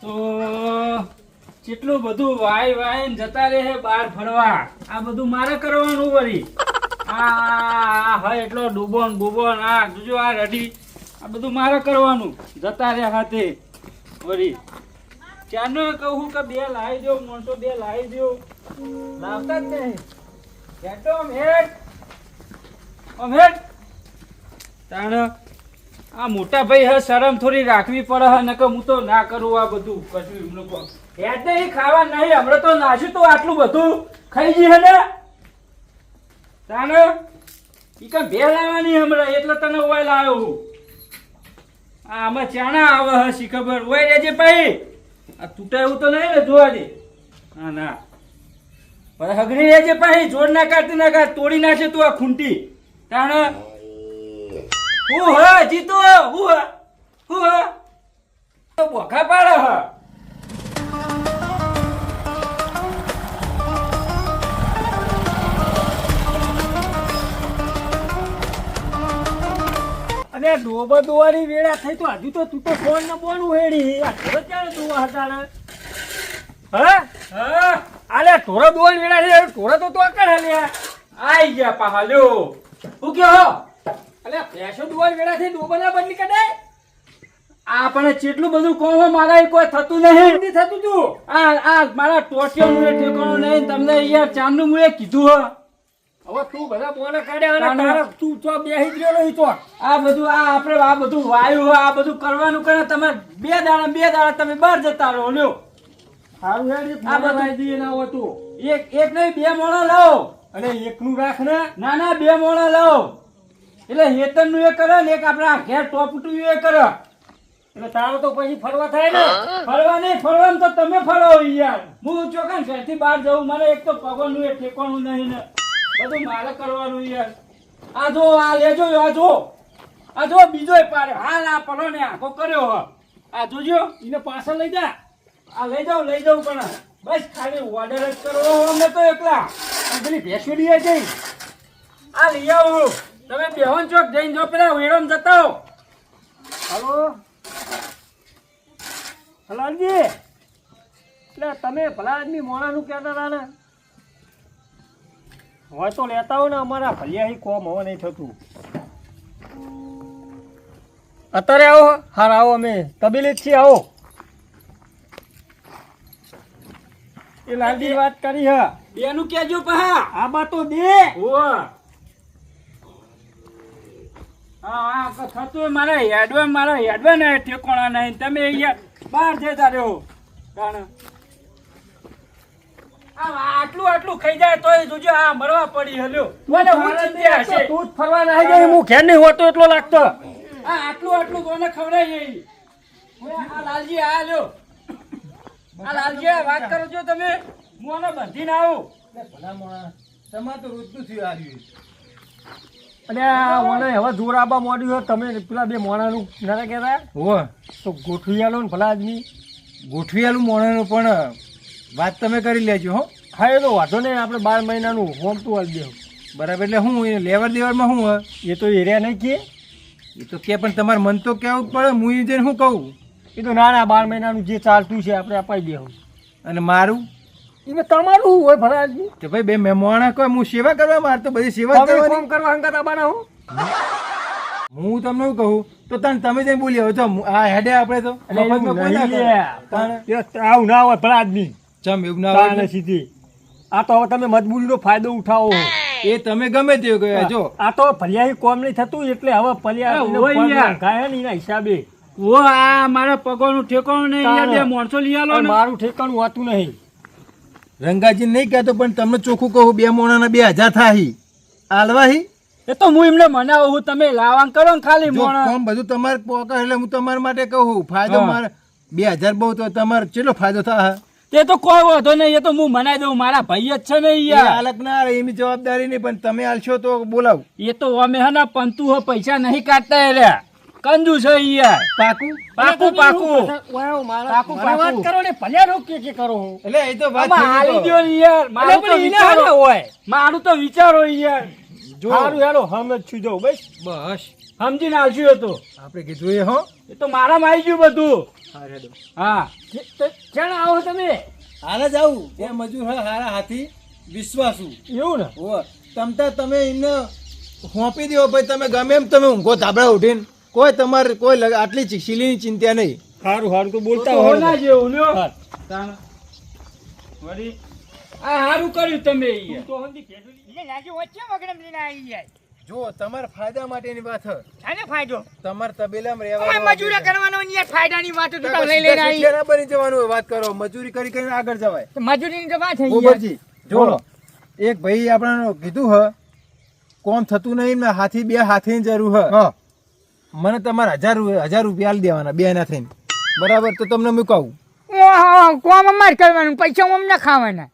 તો કેટલું બધું વાય વાય જતા રહે બહાર ફરવા. આ બધું મારે કરવાનું વળી. આ હા એટલો ડૂબોન બુબોન આ, જોજો આ રડી. આ બધું મારે કરવાનું. જતા રહ્યા હાથે વળી. ચાનો કહું કે બે લાવી દો મોટો બે લાવી દો લાવતા જ નહીં. આમ હેઠ આમ હેઠ તાણ આ મોટા ભાઈ હે, શરમ થોડી રાખવી પડે હે, નકર હું તો ના કરું આ બધું. કશું એમનું લોકો. હેડ નહીં ખાવા નહીં, હમણાં તો નાશું તો આટલું બધું. ખાઈ જઈએ ને? તાને ઈ કઈ બે લાવવાની હમણાં, એટલે તને ઓય લાવ્યો હું. આ આમાં ચાણા આવે હે ખબર? ઓય રેજે ભાઈ. આ તૂટે એવું તો નહીં ને જોવા દે. હા ના. પણ હગરી રેજે ભાઈ જોડ ના કાઢતી, ના કાઢ તોડી નાખે તું આ ખૂંટી. તાણ? હું હ જીતો હું હ હું હ તો બોખા પાડે હ. અને ડોબા દોવાની વેળા થઈ તો હજુ તો તું તો ફોન ને બોન ઉહેડી આ ઢોરો ક્યારે દોવા હતા હા? હા? આલે ઢોરો દોવાની વેળા ઢોરો તો તો કર લે. આઈ ગયા પાહા લ્યો. હું કયો અલે ભેંસો દોવાની વેળા થઈ ડોબા ના બદલી કડે આ પણ કેટલું બધું કોમ મારા કોઈ થતું નહીં. નથી થતું તું? આ આ મારા ટોટિયો મુએ ઠેકાણું નહીં તમને યાર ચાંદનું મુએ કીધું હ. હવે તું બધા બોલે અને. તું તો બેહી રહ્યો નહીં તો. આ બધું આ આપણે આ બધું વાયુ આ બધું કરવાનું કરે તમે બે દાડા બે દાડા તમે બહાર જતા રહો લ્યો. સારું હેડ આ બધા દઈએ ના હોય એક એક નહીં બે મોણા લાવો. અને એકનું રાખ ને. ના ના બે મોણા લાવો. એટલે હેતનનું એ કરે ને એક આપણા ઘેર ટોપટું એ કરે. એટલે તારો તો પછી ફરવા થાય ને. ફરવા નહીં ફરવાનું તો તમે ફરો યાર. હું ચોકન ઘરથી બહાર જવું મને એક તો પગનું એ ઠેકવાનું નહીં ને. બધું મારે કરવાનું યાર. આ જો આ લેજો આ જો. આ જો બીજો પાડે. હાલ આ પડો ને આખો કર્યો હ આ જોજો એને પાછળ લઈ જા. આ લઈ જાઉં લઈ જાઉં પણ બસ ખાલી ઓર્ડર જ કરવો હો અમે તો એકલા. આ પેલી ભેંસો લઈ જઈ. આ લઈ આવું. તમે બેહોન ચોક જઈને જો પેલા વેડમ જતા હો. હલો? હલાલજી એટલે તમે ભલા આદમી મોણાનું કહેતા હતા ને? હોય તો લેતા હોય ને અમારા ભલિયા કોમ હવે નહીં થતું. અત્યારે આવો હાર આવો અમે. તબીલી છીએ આવો. એ લાલજી વાત કરી હા. બેનું કેજો પહા. આ બા તો દે. ઓવા હા હા થતું મારા હેડવા મારા હેડવા ને ઠેકોણા નહીં. તમે અહીંયા બહાર જતા રહ્યો કારણ આટલું આટલું ખાઈ જાય તોય જોજો આ મરવા પડી હલ્યો. મને ઊંચી ત્યાં તું જ ફરવા ના આવી જાય હું ઘેર નહીં હોતો એટલો લાગતો. આ આટલું આટલું કોને આ લાલજી આ લ્યો. આ લાલજી આ વાત કરો છો તમે. હું આને બંધીને આવું. અને આ મને હવે જોર આબા મોડ્યું હોય તમે પેલા બે મોણાનું ના કહેતા? હો તો ગોઠવી આલો ને ભલા આદમી ગોઠવેલું મોણાનું પણ વાત તમે કરી લેજો હો. હા એ તો વાંધો નહીં. આપણે બાર મહિનાનું હોમતું આવી દેવું. બરાબર એટલે હું એ લેવડ દેવડમાં શું એ તો એરિયા નહીં કે. એ તો કે પણ તમારે મન તો કહેવું પડે. હું જઈને શું કહું? એ તો ના ના બાર મહિનાનું જે ચાલતું છે આપણે અપાઈ દેવું. અને મારું? એ તમારું હોય આદમી કે ભાઈ બે મહેમાણા કોઈ હું સેવા કરવા માર તો બધી સેવા કરવાની. કરવા અંગત આબાના હું? હું તમને શું કહું તો તને તમે જઈને બોલી આવો. છો આ હેડે આપણે તો. એવું ના નહીં આવું ના હોય ભલા આદમી. ચમ એવું ના હોય? સીધી. આ તો હવે તમે મજબૂરીનો ફાયદો ઉઠાવો. એ તમે ગમે તે ગયા જો. આ તો ફલિયાહી કોમ નહીં થતું એટલે હવે ફલિયા. ગાય ને એના હિસાબે. ઓ આ મારા પગોનું ઠેકાણું નહીં બે માણસો લઈ આલો મારું ઠેકાણું હોતું નહીં. રંગાજી નહીં કહેતો પણ તમને ચોખ્ખું કહું બે મોણાના બે હજાર થાહી. આલવાહી એ તો હું એમને મનાવું હું તમે લાવાં કરો ને ખાલી મોણા. કોમ બધું તમારે પોકે એટલે હું તમારા માટે કહું. ફાયદો. મારે બે હજાર બહુ તો તમારે કેટલો ફાયદો થાય? તે તો કોઈ વાંધો નહીં એ તો હું મનાઈ દઉં મારા ભાઈ જ છે ને યાર. હાલક ના એની જવાબદારી નહીં પણ તમે આલશો તો બોલાવ. એ તો અમે હે ને પંતુ હો પૈસા નહીં કાઢતા એ રે કંજુ છે યાર. પાકું? પાકું પાકું. વાવ, મારા- પાકું, મારી વાત કરો ને ભલે રોક કે કે કરો હું. એટલે એ તો વાત હાલી ગયો ને યાર. મારું તો વિચારો હોય. મારું તો વિચારો યાર. જો. સારું હેલો હમ જ છું બસ. બસ. સમજીને આવશું તો. આપણે કીધું એ હો. એ તો મારામાં આવી ગયું બધું. હા ક્યાં આવો તમે? હાલ જ આવું. એ મજૂર હારા હાથી. વિશ્વાસુ. એવું ને? તમતા તમે એમને હોંપી દો ભાઈ તમે ગમે એમ તમે ઊંઘો ધાબળા ઉઠીને. કોઈ તમારે કોઈ આટલી ચી- શીલીની ચિંતા નહીં. સારું સારું તો બોલતા હોય ના જેવું વળી. આ સારું કર્યું તમે તો હંધી એટલે લાગે વચ્ચે વગડમ લઈને આવી જાય? જો તમાર ફાયદા માટેની વાત હ. શાને ફાયદો? તમાર તબેલામાં ઓય મજૂરી કરવાનો ને યાર ફાયદાની વાત તું તમે લઈ લઈને આવી શેઠિયા બની જવાનું વાત કરો. મજૂરી કરી કરીને આગળ જવાય. તો મજૂરીની તો વાત થઈ ગોબરજી જો એક ભાઈ આપણે કીધું હ કોમ થતું નહીં ને હાથી બે હાથીની જરૂર હ. મને તમારે હજાર હજાર રૂપિયા આલી દેવાના બે ના થઈને. બરાબર? તો તમને મુકાવું કોમ અમાર કરવાનું પૈસા અમને ખાવાના.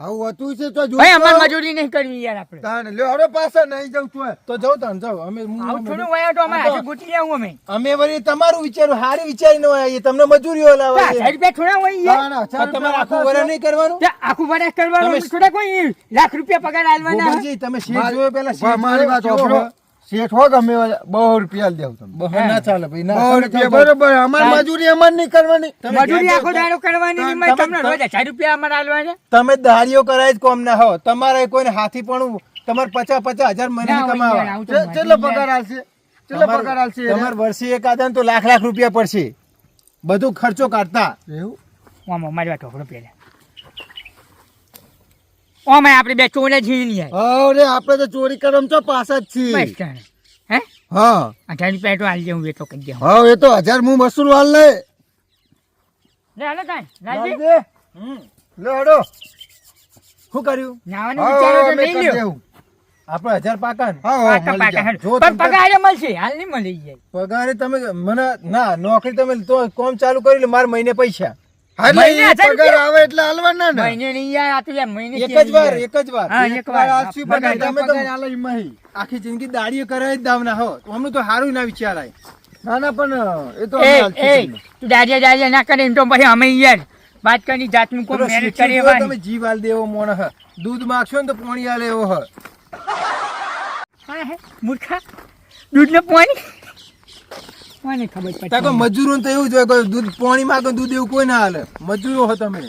આવું હતું છે તો ભાઈ અમાર મજૂરી નહીં કરવી યાર આપણે. તાને લ્યો હવે પાછા નહીં જવું છું તો જાઉં તાન જાઉં અમે આવું થોડું વયા તો અમારે આજે ગોતી આવું અમે. અમે વળી તમારું વિચારું હારી વિચારીને આવીએ. તમને મજૂરી ઓલા આ લાવવા રૂપિયા થોડા હોય યાર. તમારે આખું વરસ નહીં કરવાનું? આખું વર્ષ કરવાનું થોડા કોઈ લાખ રૂપિયા પગાર આલવાના. હોય. તમે શેર જોયો પેલા શેર મારી વાત સાંભળો. હ? ગમે બહુ રૂપિયા દેવું તમે બહુ ના ચાલે ભાઈ ના બહુ રૂપિયા બરોબર અમાર મજૂરી અમાર નહીં કરવાની. મજૂરી આખો દાડો કરવાની નહીં, તમને રોજ હજાર રૂપિયા અમારે આલવાના તમે દાડીઓ કરાય જ કોમ ના હો. તમારે કોઈને હાથી પણ તમારે પચાસ પચાસ હજાર મહિને કમાવા. મજૂરી પગાર યાર. આલશે? પગાર આલશે એને? વર્ષે એક આદન તો લાખ લાખ રૂપિયા પડશે. બધું ખર્ચો કાઢતા. એવું? મારી વાત ઢોકળો પહેલા. ઓમાં આપણે બે ચોરે નહીં યાર. અરે આપણે તો ચોરી કરમ તો પાછા જ છીએ. હે? હા. અઢાર રૂપિયા તો આલી હું એ તો કહી દે હા એ તો હજાર હું વસૂલ વાલ લે. લે હાલો તાણ. લાલજી. હમ. લે હડો શું કર્યું? નાવાનો વિચારો તો નહીં લ્યો. આપણે હજાર પાકા પણ પગારે મળશે. હાલ નહીં મળી જાય. પગારે તમે મને ના નોકરી તમે તો કોમ ચાલુ કરી લે. મારે મહિને પૈસા. મહિને પગાર આવે એટલે આલવાના ને મહિને નહીં યાર આ તો યાર મહિને એક જ વાર એક જ વાર. હા એક વાર આલસી પગાર, તમે તો- આલે એમાં આખી જિંદગી દાડીઓ કરાવી જ દાવના હો. અમને તો સારું ના વિચાર આય ના ના પણ એ તો એ. તું દાડિયા દાડિયા ના કરે એમ તો પછી અમે યાર વાત કરી જાતનું કોઈ મેરેજ કરી જો તમે જીવ આલ દેવો મોણ હ. દૂધ માગશો ને તો પોણી આલે એવો હ. મૂર્ખા. દૂધ ને પાણી? કોને ખબર તાકો મજૂરો તો એવું જ હોય કોઈ દૂધ પોણી માગો દૂધ એવું કોઈ ના હાલે. મજૂરો હો તમે.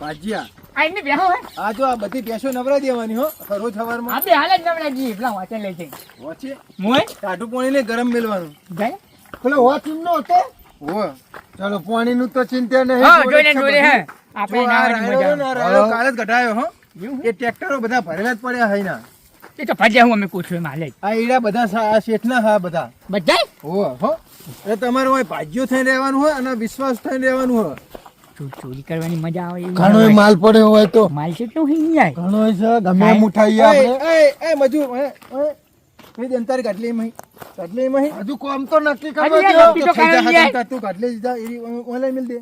ભાજ્યા. આ બેહો હે. આ જો આ બધી ભેંસો નવરા દેવાની હો. રોજ સવારમાં. આપણે હાલ જ નવડા જઈએ પેલા વાંચે લઈ જઈ વચ્ચે મોય? ટાઢું પોણી ને ગરમ મેલવાનું. જાય પેલો હોત નો હતો? હો. ચાલો પાણીનું તો ચિંતા નહીં. હા જોડે જોઈને જ છે જોડે હે. આપણે નાવાની મજા આ રાયડો હા. કાલે જ કઢાયો હો. એ ટ્રેક્ટરો બધા ભરેલા જ પડ્યા હૈ ના એ તો ભજ્યા હું અમે પૂછ્યું એમ હાલે. આ ઈડા બધા શેઠના હા બધા. બધા હો હો. એટલે તમારે હોય ભાજ્યો થઈને રહેવાનું હોય અને વિશ્વાસ થઈને રહેવાનું હોય. ચોરી કરવાની મજા આવે ઘણો માલ પડ્યો હોય તો. માલ કેટલું હિંગ જાય. ઘણો છે ગમે એ આપણે એ એ મજુ એ દંતારી મહી કાટલી મહી. હજુ કોમ તો નક્કી કરવા દે તો ખાઈ જા તું કાટલી દીધા એ ઓનલાઈન મિલ દે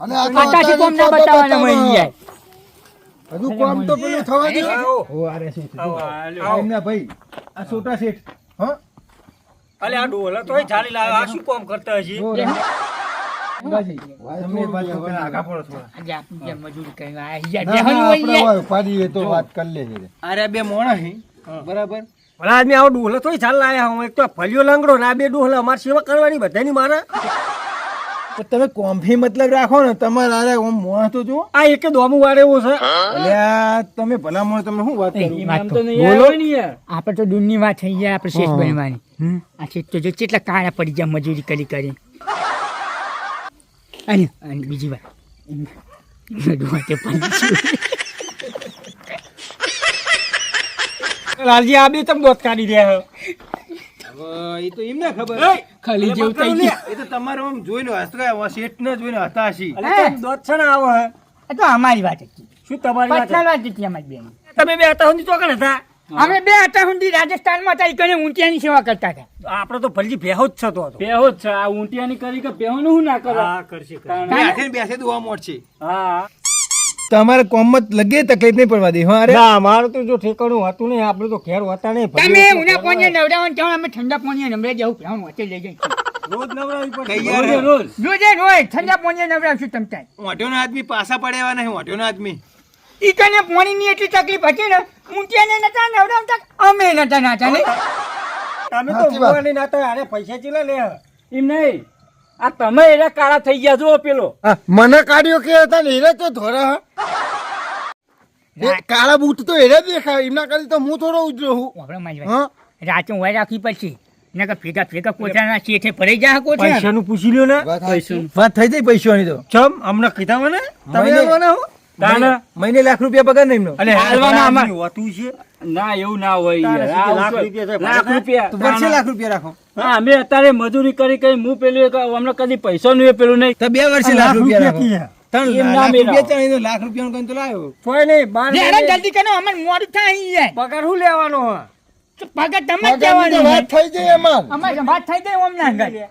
અને આ તો અત્યારે કોમ ના તો બતાવવાના મહી જાય. હજુ કોમ તો પેલું થવા દે ઓ આ રે શેઠ આવ આ ભાઈ આ છોટા શેઠ. હા? અલે આ ડોલા તોય ચાલી લાવે. આ શું કામ કરતા હજી અરે બે મોણા બરાબર? ભલા આદમી આવો તોય ચાલ લાયા હું. એક તો ફલિયો લાંગડો ને આ બે ડોહલા અમારે સેવા કરવાની બધાની મારે. તમે કોમ્ફી મતલબ રાખો ને તમારે અરે ઓમ મોહ તો જો આ એક દોમું વાળે એવો છે. અલ્યા તમે ભલા મોણ તમે શું વાત કરો? યાર. આપણે તો દૂરની વાત થઈ જાય આપણે શેઠ બનવાની. આ શેઠ તો જો કેટલા કાળા પડી જાય મજૂરી કરી કરી. અને અને બીજી વાત. લાલજી આ બે તમે દોત કાઢી રહ્યા એ તો એમને ખબર. ખાલી જેવું થઈ ગયું. એ તો તમારે આમ જોઈને હસતા શેઠ ને જોઈને હતા હશી અલે તમે દોત છે ને આવો હે. તો અમારી વાત હતી. શું તમારી વાત વાત હતી અમારી બેન. તમે બે હતા સુધી ચોકણ હતા? અમે બે હતા સુધી રાજસ્થાનમાં હતા. ઈ કને ઊંટિયાની સેવા કરતા હતા. આપડે તો ભલજી બેહો જ છતો હતો. બેહો જ છે. આ ઊંટિયાની કરી કે બેહો શું ના કરો? હા કરશે કરશે. બેસે બેસે દુવા મોડશે હા. તમારે કોમત લગે તકલીફ નહીં પડવા દે હા અરે. ના અમારું તો જો ઠેકાણું હતું નહીં આપણે તો ઘેર હોતા નહીં તમે ઉના પોણીએ નવડાવવાનું કહો અમે ઠંડા પોણીએ નવડાવી જવું પ્રાણ વચ્ચે લઈ જઈ રોજ રોજ ઠંડા પોણીએ નવડાવશું તમ તાર ઓઢ્યોનો આદમી પાછા પડ્યા નહીં ઓઢ્યોનો આદમી. ઈ કને પોણીની એટલી તકલીફ હતી ને ઊંટિયાને નતા નવડાવતા અમે નતા નાતા ને તમે તો સાચી વાત. ભૂવાની ના તો આને પૈસા ચીલા લે? એમ નહીં. આ તમે એને કાળા થઈ ગયા જુઓ પેલો. મને કાઢ્યો કે હતા ને એને તો ધોરા કાળા બૂટ તો એને દેખાય એમના કરી તો હું થોડો ઉજરો હું. હા? રાતે ઊંઘાઈ રાખી પછી નકર ભેગા ભેગા કોઠાના શેઠે ભરાઈ જાય કોઠા પૈસાનું પૂછી લ્યો ને. વાત વાત થઈ જાય પૈસાની તો. ચમ હમણાં કીધા મને? તમે આવવાના હો? મહિને લાખ રૂપિયા પગાર નહીં અને હાલવાના આમાં. હોતું છે? ના એવું ના હોય લાખ રૂપિયા છે, લાખ રૂપિયા. વર્ષે લાખ રૂપિયા રાખો. હા અમે અત્યારે મજૂરી કરી કરી હું પેલું અમને કદી પૈસાનું એ પેલું નહીં. તો બે વર્ષે લાખ રૂપિયા રાખો. ના લાખ રૂપિયા કંઈ તો લાવ્યો કોઈ નહીં બાર જલ્દી કરો અમને મોડું થાય પગાર શું લેવાનો પગાર તમે જ વાત થઈ જાય એમાં. અમારે વાત થઈ જાય ઓમ ના ગાય.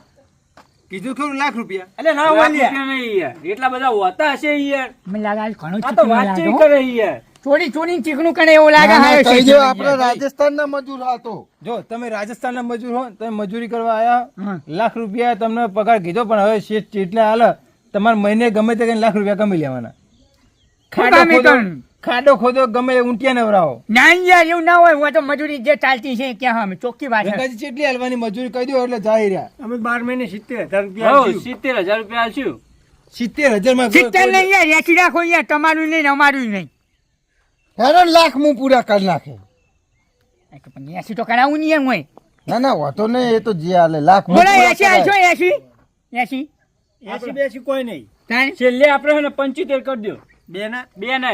કીધું ખરું લાખ રૂપિયા. એટલે ના રૂપિયા નહીં યાર એટલા બધા હોતા હશે યાર મને લાગે આજ ઘણું આ તો ચીકણું વાત લાગે ચેવી હો. કરે યાર ચોરી ચોરી ચીકણું કરે એવું લાગે ના, ના, શેઠ દો ભાઈ આપણે. રાજસ્થાનના મજૂર હતો જો તમે રાજસ્થાનના મજૂર હો તમે મજૂરી કરવા આયા લાખ રૂપિયા તમને પગાર કીધો પણ હવે શેઠ જેટલા હાલ. તમારે મહિને ગમે તે લાખ રૂપિયા કમી લેવાના ખાડા કરું. ખાડો ખોદો ગમે ઊંટિયા નવરાવો. ના યાર એવું ના હોય હું તો મજૂરી જે ચાલતી છે ક્યાં અમે ચોખ્ખી વાત છે. કેટલી હાલવાની મજૂરી કહી દો એટલે જાય રહ્યા. અમે બાર મહિને સિત્તેર હજાર રૂપિયા હો. સિત્તેર હજાર રૂપિયા આલશું સિત્તેર હજારમાં સિત્તેર નહીં યાર એસી રાખો યાર તમારું નહીં અમારું નહીં. હેરાન લાખ હું પૂરા કરી નાખે. પણ એસી તો કરાવું નહીં એમ હોય. ના ના હોતો નહીં એ તો જે હાલે લાખ હું બોલા એસી. આલશો એસી એસી એસી બેસી કોઈ નહીં. છેલ્લે આપણે હે ને પંચોતેર કરી દો બે ના બે ને.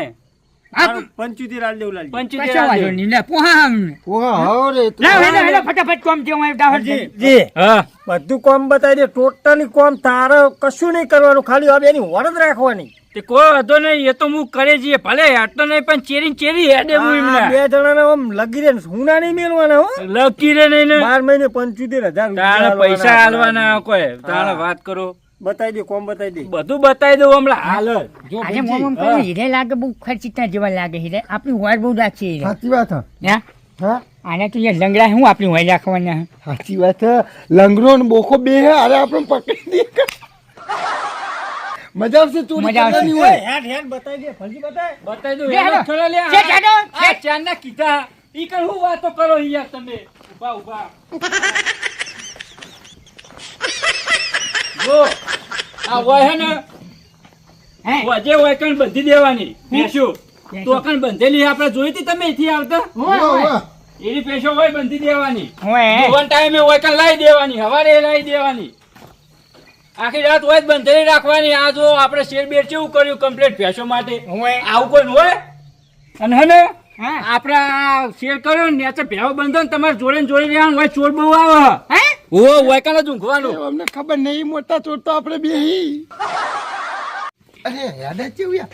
પંચોતેર આલ દેવું લાલજી. પંચોતેર કશો નહીં લે પોહા અમને ઓહા, હાઓ રે, લાવ હેલો હેલો ફટાફટ કોમ છે હું દાહોદ જી, હા. બધું કોમ બતાવી દે ટોટલી કોમ તારે કશું નહીં કરવાનું ખાલી હવે એની વરદ રાખવાની. તે કોઈ વાંધો નહીં એ તો હું કરે છીએ ભલે આટલો નહીં પણ ચેરી ચેરી હેડે હું એમને. બે જણાને આમ લગી રે હુના નહીં મેળવાના હો. લગી રે નહીં બાર મહિને પંચોતેર હજાર પૈસા હાલવાના કોઈ તારા વાત કરો. બતાવી દે કોમ બતાવી દે. બધું બતાવી દઉં હમણાં. હાલ જો આજે કરે હીરે લાગે બહુ ખર્ચિતા જેવા લાગે હીરે. આપણી વાર બહુ રાખી હીરે. સાચી વાત હા. હા? આને તો યાર લંગડા હું આપણી વાર રાખવાના સાચી વાત. લંગડો ને બોખો બે હે અરે આપણે પકડી દે. મજા આવશે તું મજા આવશે. હોય. હેડ હેડ બતાવી દે ફરજી બતાય. બતાવી દઉં. ચલો લે છે, ચાડો આ છે. ચાંદના કીધા. ઈ કર હું વાતો કરો યાર તમે? ઊભા ઊભા. જો. આ હોય હે ને હે? વજે હોય કણ બંધી દેવાની. પેશો. તો કણ બંધેલી આપણે જોઈ હતી તમે અહીંથી આવતા. એની પેશો હોય. બંધી દેવાની. હોય ટાઈમે હોય કણ લાવી દેવાની હવારે લાવી દેવાની. આખી રાત હોય બંધેલી રાખવાની. આ જો આપણે શેર બેર કેવું કર્યું કમ્પ્લીટ પેશો માટે? આવું કોઈ હોય? અને હે ને હા. આપણે શેર કર્યો ને ત્યાં ભેવો બંધો ને તમારે જોડે ને જોડે રહેવાનું હોય ચોર બહુ આવે. હે? ઓ હોય કાલે જ ઊંઘવાનું અમને ખબર નહીં મોટા ચોર તો આપણે બે અરે યાદ કેવું યાર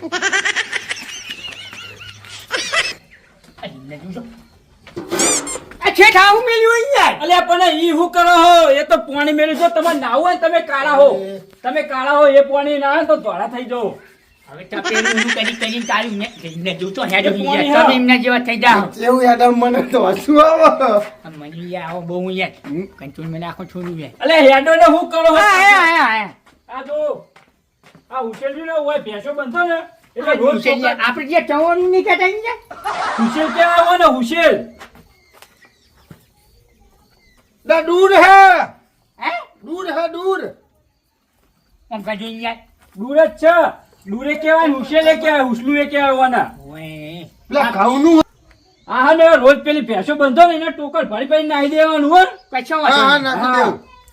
આવું મેલ્યું અલ્યા પણ ઈ હું કરો હો? એ તો પાણી મેળ્યું જો તમે નાવું હોય તમે કાળા હો. તમે કાળા હો એ પાણી ના તો ધોળા થઈ જાઓ. હવે તો પેલું કરી કરીને તારું ને ને જોતો હેડો યાર તમે એમના જેવા થઈ જાઓ. કેવું યાદ મને તો હસવું આવે. મને યાર આવો બહુ યાર. કંટ્રોલ મને આખો છોડ્યું યાર. અલ્યા હેડો ને હું કરો? હા હા હા હા આ જો આ ઉછેલ્યું ને હોય ભેંસો બંધો ને. એટલે રોજ આપણે જે ચવાનું નહીં કહેતા ઈ હુસેલ ક્યાં આવે ને હુસેલ ના દૂર હે. હે? દૂર હે દૂર. આમ કાઢો યાર. દૂર જ છે. દૂરે કેવાય હુસેલે કહેવાય હુસલું એ. પેલા ઘઉંનું હા ને રોજ પેલી ભેંસો બંધો ને એને ટોકર ભરી ભરી દેવાનું હો કશો હા હા હા.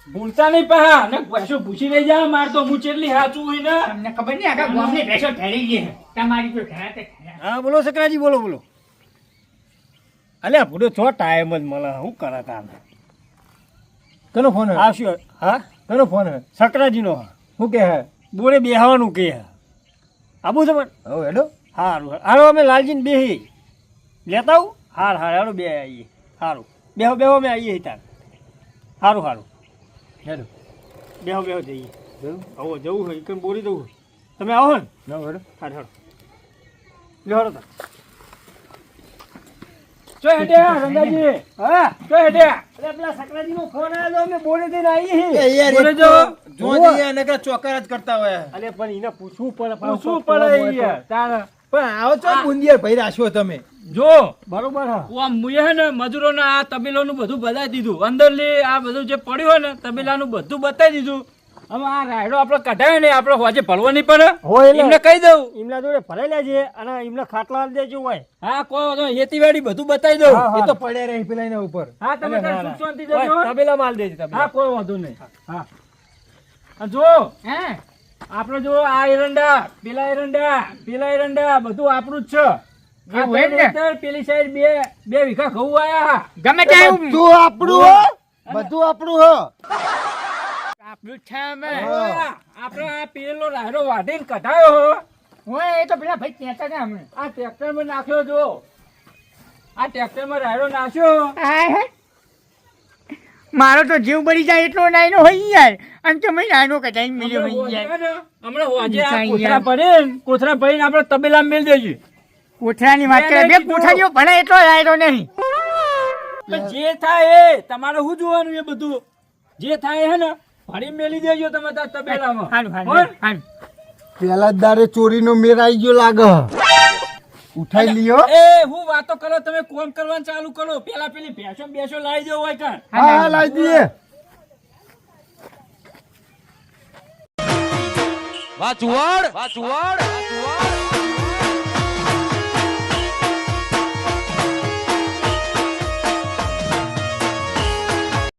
ભૂલતા નહીં પા ને ભેંસો પૂછી લઈ જા માર તો હું ચેટલી સાચું હોય ને. તમને ખબર નહીં આખા ગામની ભેંસો ઠેરી ગઈ તમારી તો ઠેરા તે ઠેરા. હા બોલો સકરાજી બોલો બોલો. અલ્યા ભૂડો છો ટાઈમ જ મળે. હું કરે કામ? કનો ફોન હે? આવશું. હા? કનો ફોન હે? સકરાજીનો. શું કે હે? બોરે બેહવાનું કે આબુ તમને હવે હેડો. હારું હારો. અમે લાલજીને બેહી લેતા આવું? હાર હાર. હારો બે આવીએ સારું બેહો બેહો અમે આવીએ તાર. સારું સારું હેડો. બેહો બેહો જઈએ. જવું? આવો જવું હોય કેમ બોલી દઉં તમે આવો ને. હેડો. હાર હારો. બેહો તાર. ચો હેડ્યા રંગાજી. હા? ચો હેડ્યા અરે પેલા સકરાજીનો ફોન આવ્યો અમે બોલે દઈને આવીએ યાર બોલે જો. જો જઈએ નકર ચોકર જ કરતા હોય. અરે પણ એને પૂછવું પડે પૂછવું પડે યાર તારે પણ આવો છો બુંદિયા ભાઈ રાખ્યો તમે. જો. બરોબર હા. મુએ હે ને મજૂરોને આ તબેલોનું બધું બતાવી દીધું. અંદર લે આ બધું જે પડ્યું હોય ને તબેલાનું બધું બતાવી દીધું. હવે આ રાયડો આપણે કઢાય ને આપણે હોજે ભરવો નહીં પડે. હોય એમને કહી દઉં. એમના જોડે ભરેલા છે અને એમને ખાટલા દેજો હોય. હા કોઈ વાંધો ખેતીવાડી બધું બતાવી દઉં. એ તો પડ્યા રહી પેલા એના ઉપર. હા તમે સુખ શાંતિ જજો. તબેલા માલ દેજો તબેલા. હા કોઈ વાંધો નહીં. હા. જો હે? આપણે જો આ એરંડા પેલા એરંડા પેલા એરંડા બધું આપણું જ છે. પેલી સાઈડ બે બે વીઘા ઘઉં આયા. ગમે ત્યાં બધું આપણું હો. બધું આપણું હો. આપણું જ છે અમે આપણે આ પેલો રાયડો વાઢીને કઢાયો હો. હોય એ તો પેલા ભાઈ કહેતા ને અમે આ ટ્રેક્ટરમાં નાખ્યો જો. આ ટ્રેક્ટરમાં રાયડો નાખ્યો. મારો તો જીવ બળી જાય એટલો નાયનો હોય યાર. અને તમે નાયનો કદાચ મિલ્યો હોય યાર. હમણાં હોજે આ કોથરા પડે કોથરા ભરે ભરીને આપણે તબેલા મેલ દેજે. કોથરાની વાત કરે બે. કોઠારીઓ ભણે એટલો રાયરો નહીં. પણ જે થાય એ તમારે શું જોવાનું એ બધું? જે થાય હે ને ભરી મેલી દેજો તમે તાર તબેલામાં. હારું હો? હારું? હારું પેલા જ ચોરીનો મેર આવી ગયો લાગે. ઉઠાઈ લ્યો. એ હું વાતો કરો તમે કોમ કરવાનું ચાલુ કરો. પેલા પેલી ભેંસો બેસો લાવી દો હોય કાં હા હા લાવી દઈએ. વાહ ચુવાડ વાહ ચુવાડ